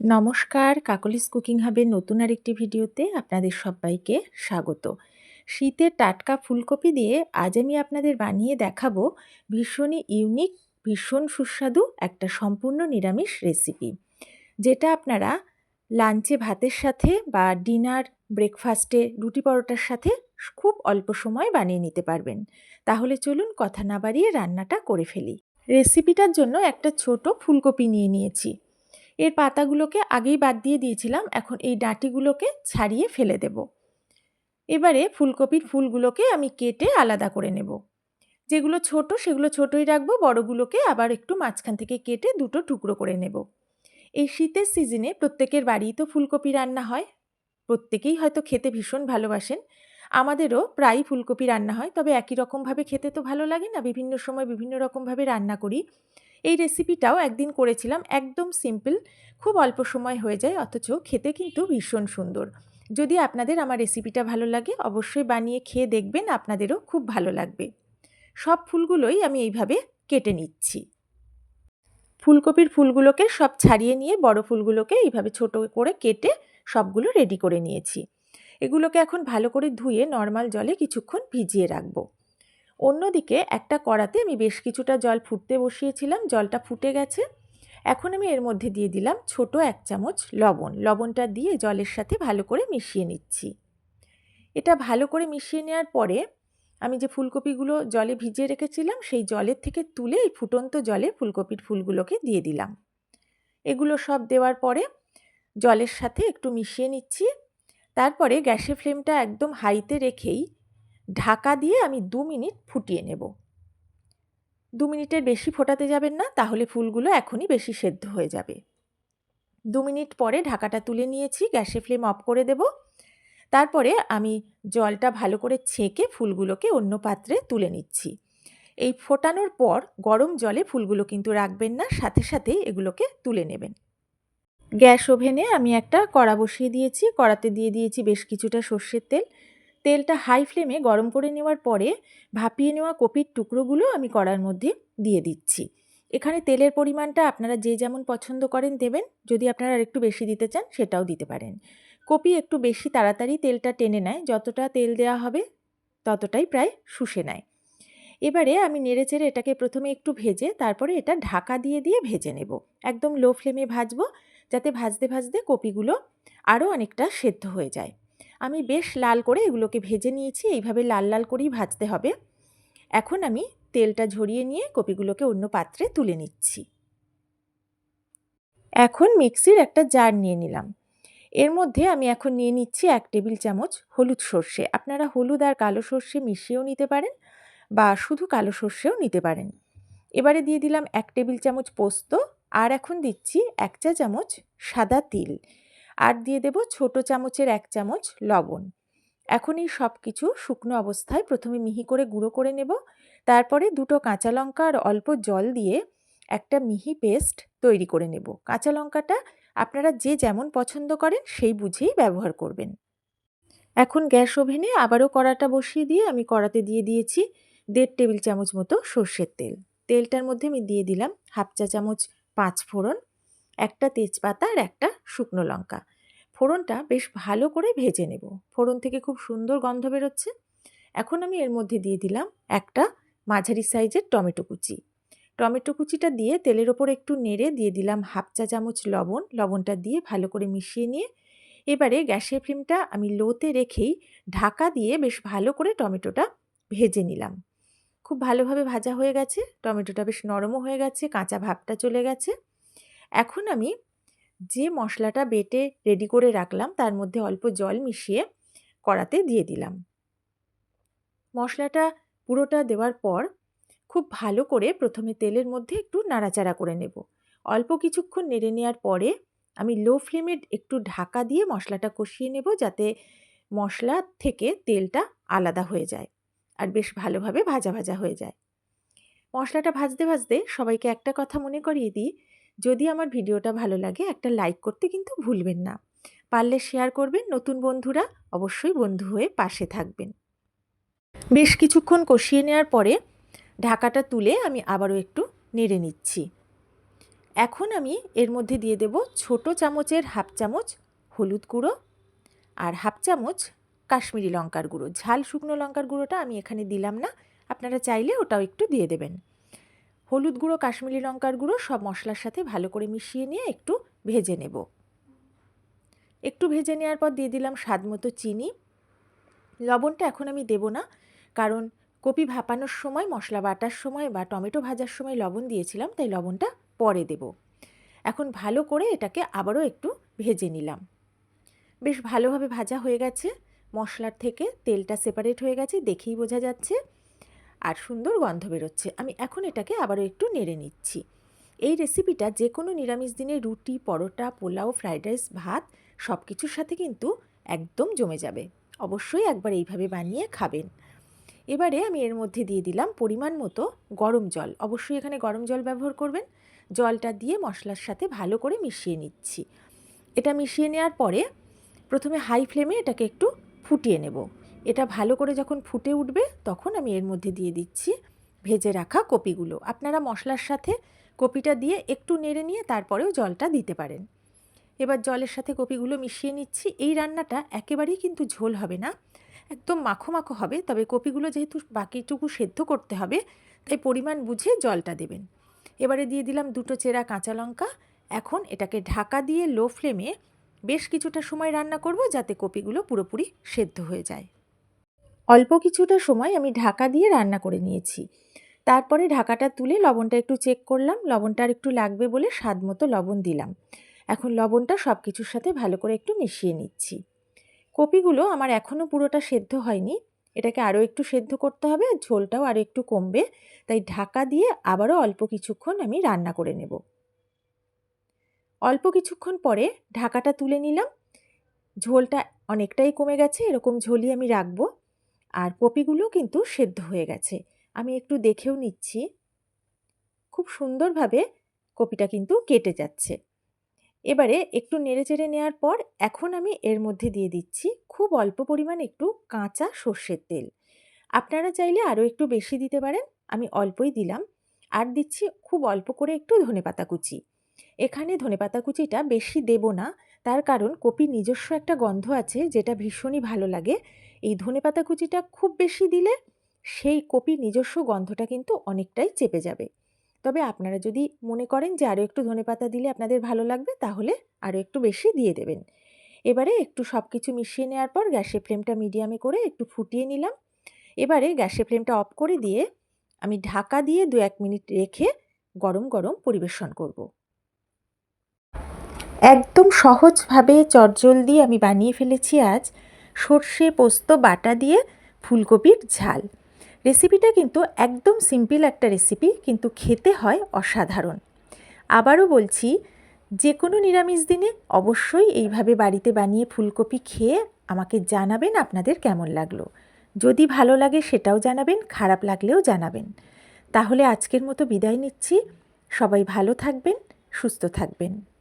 নমস্কার, কাকলিস কুকিং হাবের নতুন আরেকটি ভিডিওতে আপনাদের সবাইকে স্বাগত। শীতের টাটকা ফুলকপি দিয়ে আজ আমি আপনাদের বানিয়ে দেখাবো ভীষণই ইউনিক, ভীষণ সুস্বাদু একটা সম্পূর্ণ নিরামিষ রেসিপি, যেটা আপনারা লাঞ্চে ভাতের সাথে বা ডিনার, ব্রেকফাস্টে রুটি পরোটার সাথে খুব অল্প সময় বানিয়ে নিতে পারবেন। তাহলে চলুন কথা না বাড়িয়ে রান্নাটা করে ফেলি। রেসিপিটার জন্য একটা ছোট ফুলকপি নিয়ে নিয়েছি। এর পাতাগুলোকে আগেই বাদ দিয়ে দিয়েছিলাম, এখন এই ডাঁটিগুলোকে ছাড়িয়ে ফেলে দেব। এবারে ফুলকপির ফুলগুলোকে আমি কেটে আলাদা করে নেব। যেগুলো ছোট, সেগুলো ছোটই রাখব, বড়গুলোকে আবার একটু মাঝখান থেকে কেটে দুটো টুকরো করে নেব। এই শীতের সিজনে প্রত্যেকের বাড়িই তো ফুলকপি রান্না হয়। প্রত্যেকেই হয়তো খেতে ভীষণ ভালোবাসেন। আমাদেরও প্রায় ফুলকপি রান্না হয়, তবে একই রকমভাবে খেতে তো ভালো লাগে না। বিভিন্ন সময় বিভিন্ন রকমভাবে রান্না করি। এই রেসিপিটাও একদিন করেছিলাম, একদম সিম্পল খুব অল্প সময় হয়ে যায়, অথচ খেতে কিন্তু ভীষণ সুন্দর। যদি আপনাদের আমার রেসিপিটা ভালো লাগে, অবশ্যই বানিয়ে খেয়ে দেখবেন, আপনাদেরও খুব ভালো লাগবে। সব ফুলগুলোই আমি এইভাবে কেটে নিচ্ছি। ফুলকপির ফুলগুলোকে সব ছাড়িয়ে নিয়ে, বড় ফুলগুলোকে এইভাবে ছোট করে কেটে সবগুলো রেডি করে নিয়েছি। এগুলোকে এখন ভালো করে ধুয়ে নর্মাল জলে কিছুক্ষণ ভিজিয়ে রাখব। অন্যদিকে একটা কড়াতে আমি বেশ কিছুটা জল ফুটতে বসিয়েছিলাম, জলটা ফুটে গেছে। এখন আমি এর মধ্যে দিয়ে দিলাম ছোট এক চামচ লবণ। লবণটা দিয়ে জলের সাথে ভালো করে মিশিয়ে নিচ্ছি। এটা ভালো করে মিশিয়ে নেওয়ার পরে আমি যে ফুলকপিগুলো জলে ভিজিয়ে রেখেছিলাম, সেই জলের থেকে তুলে এই ফুটন্ত জলে ফুলকপির ফুলগুলোকে দিয়ে দিলাম। এগুলো সব দেওয়ার পরে জলের সাথে একটু মিশিয়ে নিচ্ছি। তারপরে গ্যাসের ফ্লেমটা একদম হাইতে রেখেই ঢাকা দিয়ে আমি দু মিনিট ফুটিয়ে নেব। দু মিনিটের বেশি ফোটাতে যাবেন না, তাহলে ফুলগুলো এখনই বেশি সেদ্ধ হয়ে যাবে। দু মিনিট পরে ঢাকাটা তুলে নিয়েছি, গ্যাসে ফ্লেম অফ করে দেব। তারপরে আমি জলটা ভালো করে ছেঁকে ফুলগুলোকে অন্য পাত্রে তুলে নিচ্ছি। এই ফোটানোর পর গরম জলে ফুলগুলো কিন্তু রাখবেন না, সাথে সাথেই এগুলোকে তুলে নেবেন। গ্যাস ওভেনে আমি একটা কড়া বসিয়ে দিয়েছি, কড়াতে দিয়ে দিয়েছি বেশ কিছুটা সর্ষের তেল। তেলটা হাই ফ্লেমে গরম করে নেওয়ার পরে ভাপিয়ে নেওয়া কপির টুকরোগুলো আমি কড়ার মধ্যে দিয়ে দিচ্ছি। এখানে তেলের পরিমাণটা আপনারা যে যেমন পছন্দ করেন দেবেন, যদি আপনারা একটু বেশি দিতে চান সেটাও দিতে পারেন। কপি একটু বেশি তাড়াতাড়ি তেলটা টেনে নেয়, যতটা তেল দেওয়া হবে ততটাই প্রায় শুষে নেয়। এবারে আমি নেড়ে চেড়ে এটাকে প্রথমে একটু ভেজে তারপরে এটা ঢাকা দিয়ে দিয়ে ভেজে নেব। একদম লো ফ্লেমে ভাজবো, যাতে ভাজতে ভাজতে কপিগুলো আরও অনেকটা সেদ্ধ হয়ে যায়। আমি বেশ লাল করে এগুলোকে ভেজে নিয়েছি, এইভাবে লাল লাল করেই ভাজতে হবে। এখন আমি তেলটা ঝরিয়ে নিয়ে কপিগুলোকে অন্য পাত্রে তুলে নিচ্ছি। এখন মিক্সির একটা জার নিয়ে নিলাম। এর মধ্যে আমি এখন নিয়ে নিচ্ছি এক টেবিল চামচ হলুদ সর্ষে। আপনারা হলুদ আর কালো সর্ষে মিশিয়েও নিতে পারেন বা শুধু কালো সর্ষেও নিতে পারেন। এবারে দিয়ে দিলাম এক টেবিল চামচ পোস্ত আর এখন দিচ্ছি এক চা চামচ সাদা তিল। আর দিয়ে দেব ছোট চামচের এক চামচ লবণ। এখন এই সব কিছু শুকনো অবস্থায় প্রথমে মিহি করে গুঁড়ো করে নেব। তারপরে দুটো কাঁচা লঙ্কা আর অল্প জল দিয়ে একটা মিহি পেস্ট তৈরি করে নেব। কাঁচা লঙ্কাটা আপনারা যে যেমন পছন্দ করেন সেই বুঝেই ব্যবহার করবেন। এখন গ্যাস ওভেনে আবারও কড়াটা বসিয়ে দিয়ে আমি কড়াতে দিয়ে দিয়েছি দেড় টেবিল চামচ মতো সর্ষের তেল। তেলটার মধ্যে আমি দিয়ে দিলাম হাফ চা চামচ পাঁচ ফোড়ন একটা তেজপাতা আর একটা শুকনো লঙ্কা। ফোড়নটা বেশ ভালো করে ভেজে নেব। ফোড়ন থেকে খুব সুন্দর গন্ধ বেরোচ্ছে। এখন আমি এর মধ্যে দিয়ে দিলাম একটা মাঝারি সাইজের টমেটো কুচি। টমেটো কুচিটা দিয়ে তেলের ওপর একটু নেড়ে দিয়ে দিলাম হাফ চা চামচ লবণ। লবণটা দিয়ে ভালো করে মিশিয়ে নিয়ে এবারে গ্যাসের ফ্লেমটা আমি লোতে রেখেই ঢাকা দিয়ে বেশ ভালো করে টমেটোটা ভেজে নিলাম। খুব ভালোভাবে ভাজা হয়ে গেছে। টমেটোটা বেশ নরমও হয়ে গেছে। কাঁচা ভাবটা চলে গেছে। এখন আমি যে মশলাটা বেটে রেডি করে রাখলাম, তার মধ্যে অল্প জল মিশিয়ে কড়াতে দিয়ে দিলাম। মশলাটা পুরোটা দেওয়ার পর খুব ভালো করে প্রথমে তেলের মধ্যে একটু নাড়াচাড়া করে নেব। অল্প কিছুক্ষণ নেড়ে নেওয়ার পরে আমি লো ফ্লেমে একটু ঢাকা দিয়ে মশলাটা কষিয়ে নেব যাতে মশলা থেকে তেলটা আলাদা হয়ে যায় আর বেশ ভালোভাবে ভাজা ভাজা হয়ে যায়। মশলাটা ভাজতে ভাজতে সবাইকে একটা কথা মনে করিয়ে দিই যদি আমার ভিডিওটা ভালো লাগে, একটা লাইক করতে কিন্তু ভুলবেন না। পারলে শেয়ার করবেন, নতুন বন্ধুরা অবশ্যই বন্ধু হয়ে পাশে থাকবেন। বেশ কিছুক্ষণ কষিয়ে নেওয়ার পরে ঢাকাটা তুলে আমি আবারও একটু নেড়ে নিচ্ছি। এখন আমি এর মধ্যে দিয়ে দেব ছোট চামচের হাফ চামচ হলুদ গুঁড়ো আর হাফ চামচ কাশ্মীরি লঙ্কার গুঁড়ো। ঝাল শুকনো লঙ্কার গুঁড়োটা আমি এখানে দিলাম না, আপনারা চাইলে ওটাও একটু দিয়ে দেবেন। হলুদ গুঁড়ো, কাশ্মীরি লঙ্কার গুঁড়ো সব মশলার সাথে ভালো করে মিশিয়ে নিয়ে একটু ভেজে নেব। একটু ভেজে নেওয়ার পর দিয়ে দিলাম স্বাদ মতো চিনি। লবণটা এখন আমি দেব না, কারণ কপি ভাপানোর সময়, মশলা বাটার সময় বা টমেটো ভাজার সময় লবণ দিয়েছিলাম, তাই লবণটা পরে দেব। এখন ভালো করে এটাকে আবারও একটু ভেজে নিলাম। বেশ ভালোভাবে ভাজা হয়ে গেছে, মশলার থেকে তেলটা সেপারেট হয়ে গেছে, দেখেই বোঝা যাচ্ছে। আর সুন্দর গন্ধ বেরোচ্ছে। আমি এখন এটাকে আবারও একটু নেড়ে নিচ্ছি। এই রেসিপিটা যে কোনো নিরামিষ দিনে রুটি, পরোটা, পোলাও ফ্রাইড রাইস ভাত সব কিছুর সাথে কিন্তু একদম জমে যাবে। অবশ্যই একবার এইভাবে বানিয়ে খাবেন। এবারে আমি এর মধ্যে দিয়ে দিলাম পরিমাণ মতো গরম জল। অবশ্যই এখানে গরম জল ব্যবহার করবেন। জলটা দিয়ে মশলার সাথে ভালো করে মিশিয়ে নিচ্ছি। এটা মিশিয়ে নেওয়ার পরে প্রথমে হাই ফ্লেমে এটাকে একটু ফুটিয়ে নেব। এটা ভালো করে যখন ফুটে উঠবে, তখন আমি এর মধ্যে দিয়ে দিচ্ছি ভেজে রাখা কপিগুলো। আপনারা মশলার সাথে কপিটা দিয়ে একটু নেড়ে নিয়ে তারপরেও জলটা দিতে পারেন। এবার জলের সাথে কপিগুলো মিশিয়ে নিচ্ছি। এই রান্নাটা একেবারেই কিন্তু ঝোল হবে না, একদম মাখো মাখো হবে। তবে কপিগুলো যেহেতু বাকিটুকু সেদ্ধ করতে হবে, তাই পরিমাণ বুঝে জলটা দেবেন। এবারে দিয়ে দিলাম দুটো চেরা কাঁচা লঙ্কা। এখন এটাকে ঢাকা দিয়ে লো ফ্লেমে বেশ কিছুটা সময় রান্না করব, যাতে কপিগুলো পুরোপুরি সেদ্ধ হয়ে যায়। অল্প কিছুটা সময় আমি ঢাকা দিয়ে রান্না করে নিয়েছি। তারপরে ঢাকাটা তুলে লবণটা একটু চেক করলাম, লবণটা আর একটু লাগবে বলে স্বাদ মতো লবণ দিলাম। এখন লবণটা সব কিছুর সাথে ভালো করে একটু মিশিয়ে নিচ্ছি। কপিগুলো আমার এখনও পুরোটা সেদ্ধ হয়নি, এটাকে আরও একটু সেদ্ধ করতে হবে আর ঝোলটাও আরও একটু কমবে, তাই ঢাকা দিয়ে আবারও অল্প কিছুক্ষণ আমি রান্না করে নেব। অল্প কিছুক্ষণ পরে ঢাকাটা তুলে নিলাম। ঝোলটা অনেকটাই কমে গেছে, এরকম ঝোলই আমি রাখব। আর কপিগুলো কিন্তু সেদ্ধ হয়ে গেছে। আমি একটু দেখেও নিচ্ছি। খুব সুন্দরভাবে কপিটা কিন্তু কেটে যাচ্ছে। এবারে একটু নেড়ে চেড়ে নেওয়ার পর এখন আমি এর মধ্যে দিয়ে দিচ্ছি খুব অল্প পরিমাণ একটু কাঁচা সর্ষের তেল। আপনারা চাইলে আরও একটু বেশি দিতে পারেন, আমি অল্পই দিলাম। আর দিচ্ছি খুব অল্প করে একটু ধনেপাতা কুচি। এখানে ধনেপাতা কুচিটা বেশি দেব না, তার কারণ কপি নিজস্ব একটা গন্ধ আছে যেটা ভীষণই ভালো লাগে। এই ধনেপাতা কুচিটা খুব বেশি দিলে সেই কপির নিজস্ব গন্ধটা কিন্তু অনেকটাই চেপে যাবে। তবে আপনারা যদি মনে করেন যে আরও একটু ধনেপাতা দিলে আপনাদের ভালো লাগবে, তাহলে আরও একটু বেশি দিয়ে দেবেন। এবারে একটু সব কিছু মিশিয়ে নেওয়ার পর গ্যাসের ফ্লেমটা মিডিয়ামে করে একটু ফুটিয়ে নিলাম। এবারে গ্যাসের ফ্লেমটা অফ করে দিয়ে আমি ঢাকা দিয়ে দু এক মিনিট রেখে গরম গরম পরিবেশন করব। একদম সহজভাবে চটজলদি আমি বানিয়ে ফেলেছি আজ। সর্ষে পোস্ত, বাটা দিয়ে ফুলকপির ঝাল। রেসিপিটা কিন্তু একদম সিম্পল একটা রেসিপি, কিন্তু খেতে হয় অসাধারণ। আবারও বলছি যে কোনো নিরামিষ দিনে অবশ্যই এইভাবে বাড়িতে বানিয়ে ফুলকপি খেয়ে আমাকে জানাবেন আপনাদের কেমন লাগল। যদি ভালো লাগে সেটাও জানাবেন, খারাপ লাগলেও জানাবেন। তাহলে আজকের মতো বিদায় নিচ্ছি। সবাই ভালো থাকবেন, সুস্থ থাকবেন।